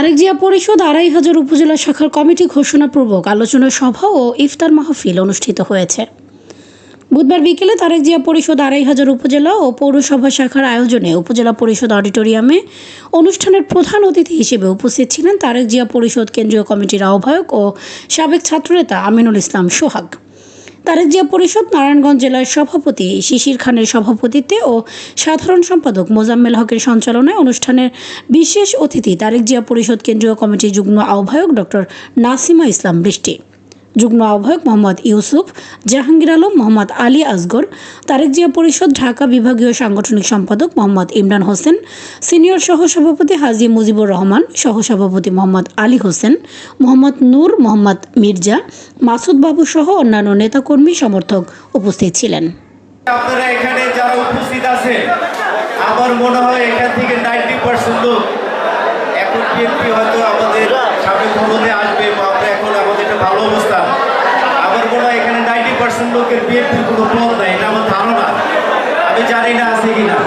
তারেক জিয়া পরিষদ আড়াই হাজার উপজেলা শাখার কমিটি ঘোষণাপূর্বক আলোচনা সভা ও ইফতার মাহফিল অনুষ্ঠিত হয়েছে। বুধবার বিকেলে তারেক জিয়া পরিষদ আড়াই হাজার উপজেলা ও পৌরসভা শাখার আয়োজনে উপজেলা পরিষদ অডিটোরিয়ামে অনুষ্ঠানের প্রধান অতিথি হিসেবে উপস্থিত ছিলেন তারেক জিয়া পরিষদ কেন্দ্রীয় কমিটির আহ্বায়ক ও সাবেক ছাত্রনেতা আমিনুল ইসলাম সোহাগ। তারেক জিয়া পরিষদ, নারায়ণগঞ্জ জেলার সভাপতি শিশির খানের সভাপতিত্বে ও সাধারণ সম্পাদক মোজাম্মেল হকের সঞ্চালনায় অনুষ্ঠানের বিশেষ অতিথি তারেক জিয়া পরিষদ কেন্দ্রীয় কমিটির যুগ্ম আহ্বায়ক ডক্টর নাসিমা ইসলাম বৃষ্টি। যুগ্ম আহ্বায়ক মোহাম্মদ ইউসুফ, জাহাঙ্গীর আলম মোহাম্মদ আলী আসগর, তারেক জিয়া পরিষদ, ঢাকা বিভাগীয় সাংগঠনিক সম্পাদক মোহাম্মদ ইমরান হোসেন, সিনিয়র সহসভাপতি হাজি মুজিবুর রহমান, সহসভাপতি মোহাম্মদ আলী হোসেন, মোহাম্মদ নূর মোহাম্মদ মির্জা, মাসুদ বাবু সহ অন্যান্য নেতাকর্মী সমর্থক উপস্থিত ছিলেন। আপনারা এখানে যারা উপস্থিত আমার মনে হয় এখান থেকে নাইনটি পার্সেন্ট লোক এখন হয়তো আমাদের সামনে ক্ষমতায় আসবে বা আমরা এখন আমাদের একটা ভালো অবস্থা। মনে হয় এখানে নাইনটি পার্সেন্ট লোকের বিএনপির কোনো পথ নাই, এটা আমার ধারণা। আমি জানি না আছে কিনা।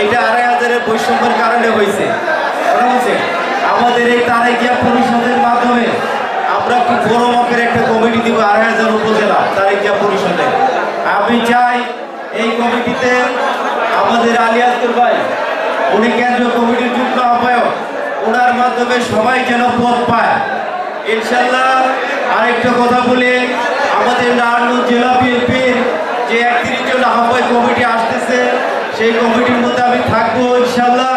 এইটা আড়াই হাজারের বৈষম্যের কারণে হয়েছে। হচ্ছে? আমাদের এই তারাই গিয়া পরিষদের মাধ্যমে আমরা খুব বড় মাপের একটা কমিটি দিব আড়াই হাজার উপজেলা তারাই গিয়া পরিষদে। আমি চাই এই কমিটিতে আমাদের আলী আজকের ভাই, উনি কেন্দ্রীয় কমিটির যুক্ত আহ্বায়ক, ওনার মাধ্যমে সবাই যেন পথ পায়। ইনশাল্লাহ আরেকটা কথা বলে, আমাদের নারায়ণগঞ্জ জেলা বিএনপির যে একত্রিশ জন আহ্বায়ক কমিটি আসতেছে, সেই কমিটির মধ্যে আমি থাকব ইনশাল্লাহ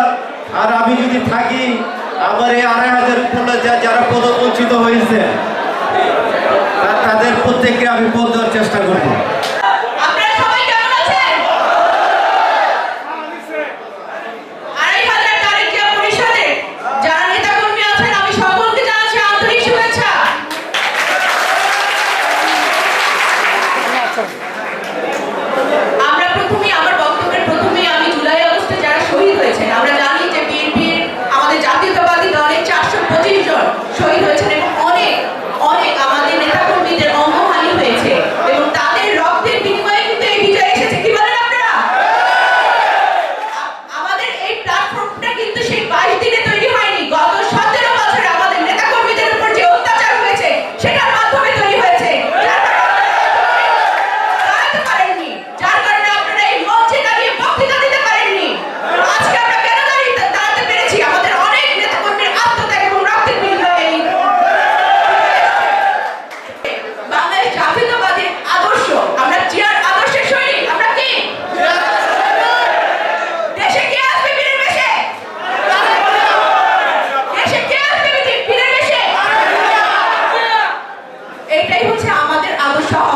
আর আমি যদি থাকি, আমার এই আড়াই হাজার উপন্যাস যারা পদবঞ্চিত হয়েছে তাদের প্রত্যেককে আমি পদ দেওয়ার চেষ্টা করব।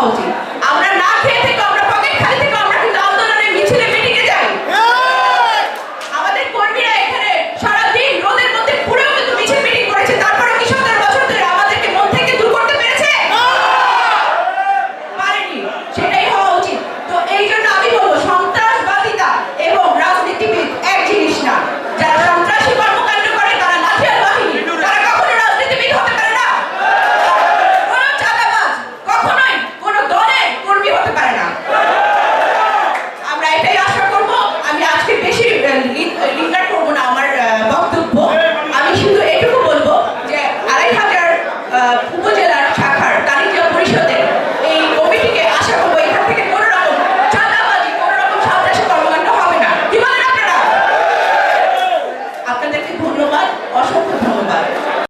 pode.